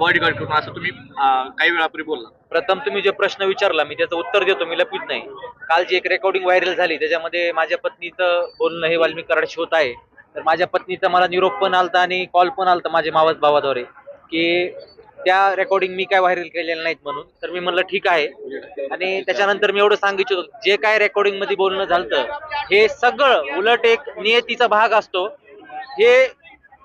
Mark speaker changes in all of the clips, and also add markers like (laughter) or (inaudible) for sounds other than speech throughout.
Speaker 1: Bodyguard करून असं तुम्ही अं, काही वेळापूर्वी बोलला.
Speaker 2: प्रथम तुम्ही जे प्रश्न विचारला मी त्याचं उत्तर देतो मी लपित नाही. काल जी एक रेकॉर्डिंग व्हायरल झाली त्याच्यामध्ये माझ्या पत्नीचं बोलणं हे वाल्मिक कराडशी होत आहे. तर माझ्या पत्नीचा मला निरोप पण आलता आणि कॉल पण आलता माझ्या मावस भावाद्वारे की त्या रेकॉर्डिंग मी काय व्हायरल केलेल्या नाहीत म्हणून. तर मी म्हणलं ठीक आहे. आणि त्याच्यानंतर मी एवढं सांगितलं होतं जे काय रेकॉर्डिंगमध्ये बोलणं झालं हे सगळं उलट एक नियतीचा भाग असतो. हे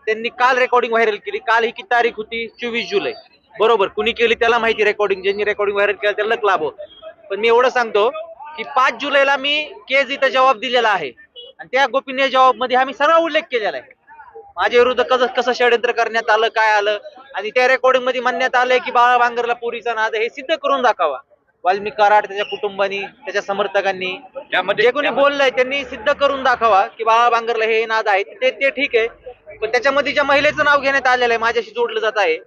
Speaker 2: त्यांनी काल रेकॉर्डिंग व्हायरल केली. काल ही किती तारीख होती? चोवीस जुलै. बरोबर. कुणी केली त्याला माहिती रेकॉर्डिंग ज्यांनी रेकॉर्डिंग व्हायरल केलं त्याला लाभ हो पण मी एवढं सांगतो की पाच जुलैला मी केज इथं जबाब दिलेला आहे. आणि त्या गोपनीय जबाबमध्ये आम्ही सर्व उल्लेख केलेला आहे. माझ्या विरुद्ध कसं कसं षडयंत्र करण्यात आलं काय आलं? आणि त्या रेकॉर्डिंगमध्ये म्हणण्यात आलंय की बाळा बांगरला पोरीचा नाद आहे, हे सिद्ध करून दाखवा. वाल्मिक कराड त्याच्या कुटुंबानी त्याच्या समर्थकांनी जे कोणी बोललंय त्यांनी सिद्ध करून दाखवा की बाळा बांगरला हे नाद आहे. ते ते ठीक आहे. पण त्याच्यामध्ये ज्या महिलेचं नाव घेण्यात आलेलं आहे माझ्याशी जोडलं जात आहे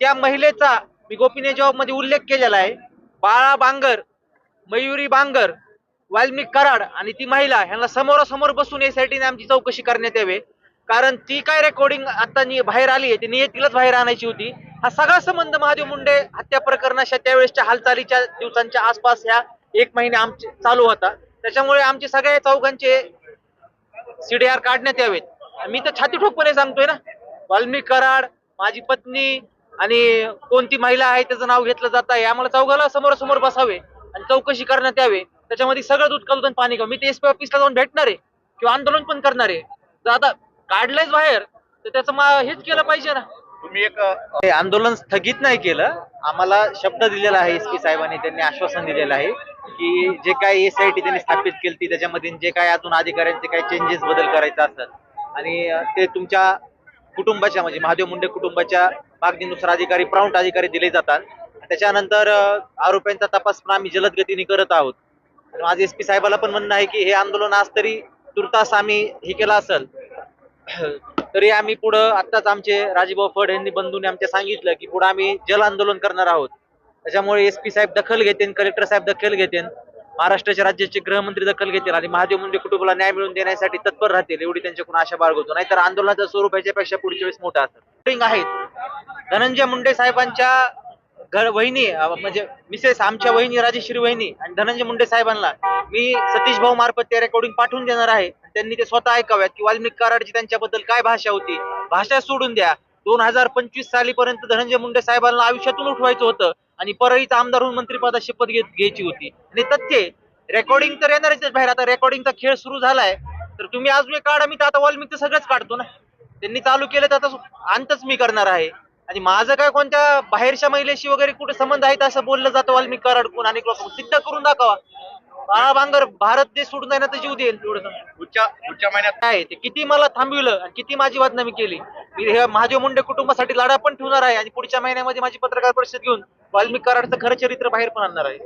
Speaker 2: त्या महिलेचा मी गोपनीय जॉबमध्ये उल्लेख केलेला आहे. बाळा बांगर मयुरी बांगर वाल्मिक कराड आणि ती महिला ह्यांना समोरासमोर बसून यासाठी आमची चौकशी करण्यात यावी. कारण ती काय रेकॉर्डिंग आता बाहेर आली आहे ती नियतीलाच बाहेर आणायची होती. हा सगळा संबंध महादेव मुंडे हत्या प्रकरणाच्या त्यावेळेसच्या हालचालीच्या दिवसांच्या आसपास ह्या एक महिने आमचे चालू होता. त्याच्यामुळे आमचे सगळ्या चौघांचे सीडीआर काढण्यात यावेत. मी तर छाती ठोकपणे सांगतोय ना. वाल्मिक कराड माझी पत्नी आणि कोणती महिला आहे त्याचं नाव घेतलं जात आहे. आम्हाला चौघाला समोरासमोर बसावे आणि चौकशी करण्यात यावे. त्याच्यामध्ये सगळं दूध काढून पाणी का मी ते एसपी ऑफिसला जाऊन भेटणार आहे किंवा आंदोलन पण करणार. आहे तर आता काढलंयच बाहेर तर त्याचं मा- हेच केलं पाहिजे ना.
Speaker 1: तुम्ही एक
Speaker 2: हे आंदोलन स्थगित नाही केलं. आम्हाला शब्द दिलेला आहे एस पी साहेबांनी त्यांनी आश्वासन दिलेलं आहे की जे काय एस आय टी त्यांनी स्थापित केली त्याच्यामध्ये जे काय अजून अधिकाऱ्यांचे काही चेंजेस बदल करायचा असतात आणि ते तुमच्या कुटुंबाच्या म्हणजे महादेव मुंडे कुटुंबाच्या मागणीनुसार अधिकारी प्राऊंट अधिकारी दिले जातात. त्याच्यानंतर आरोपींचा तपास पण आम्ही जलद गतीने करत आहोत. आणि माझे एस पी साहेबाला पण म्हणणं आहे की हे आंदोलन आज तरी तुर्तास आम्ही हे केलं असेल. (clears throat) तरी आम्ही पुढं आत्ताच आमचे राजीभाऊ फड यांनी बंधूने आमच्या सांगितलं की पुढे आम्ही जल आंदोलन करणार आहोत. त्याच्यामुळे एस पी साहेब दखल घेतेन कलेक्टर साहेब दखल घेतेन. महाराष्ट्राच्या राज्याचे गृहमंत्री दखल घेतील आणि महादेव मुंडे कुटुंबाला न्याय मिळवून देण्यासाठी तत्पर राहतील एवढी त्यांच्याकडून आशा बाळगतो नाहीतर आंदोलनाचं स्वरूप याच्यापेक्षा पुढच्या वेळेस मोठं असतं. आहेत धनंजय मुंडे साहेबांच्या घर वहिनी म्हणजे मिसेस आमच्या वहिनी राजेश्री वहिनी आणि धनंजय मुंडे साहेबांना मी सतीश भाऊ मार्फत ते रेकॉर्डिंग पाठवून देणार आहे. त्यांनी ते स्वतः ऐकाव्यात की वाल्मिक कराडची त्यांच्याबद्दल काय भाषा होती. भाषा सोडून द्या. दोन हजार पंचवीस साली पर्यंत धनंजय मुंडे साहेबांना आयुष्यातून उठवायचं होतं आणि परळीचा आमदार होऊन मंत्रीपदा शपथ घेत घ्यायची होती. आणि तथ्य रेकॉर्डिंग तर येणारच बाहेर. आता रेकॉर्डिंगचा खेळ सुरू झालाय. तर तुम्ही अजून एक काढा मी तर आता तर सगळंच काढतो ना. त्यांनी चालू केलं तर आता अंतच मी करणार आहे. आणि माझं काय कोणत्या बाहेरच्या महिलेशी वगैरे कुठे संबंध आहेत असं बोललं जातं वाल्मिक कराडकून आणि सिद्ध करून दाखवा. बाळा बांगर भारत देश सोडून जाण्याचा जीव देईल एवढं.
Speaker 1: पुढच्या पुढच्या महिन्यात
Speaker 2: काय ते? किती मला थांबविलं आणि किती माझी बदनामी केली? मी हे महादेव मुंडे कुटुंबासाठी लढा पण ठेवणार आहे आणि पुढच्या महिन्यामध्ये माझी पत्रकार परिषद घेऊन वाल्मिक कराडचं खरं चरित्र बाहेर पण आणणार आहे.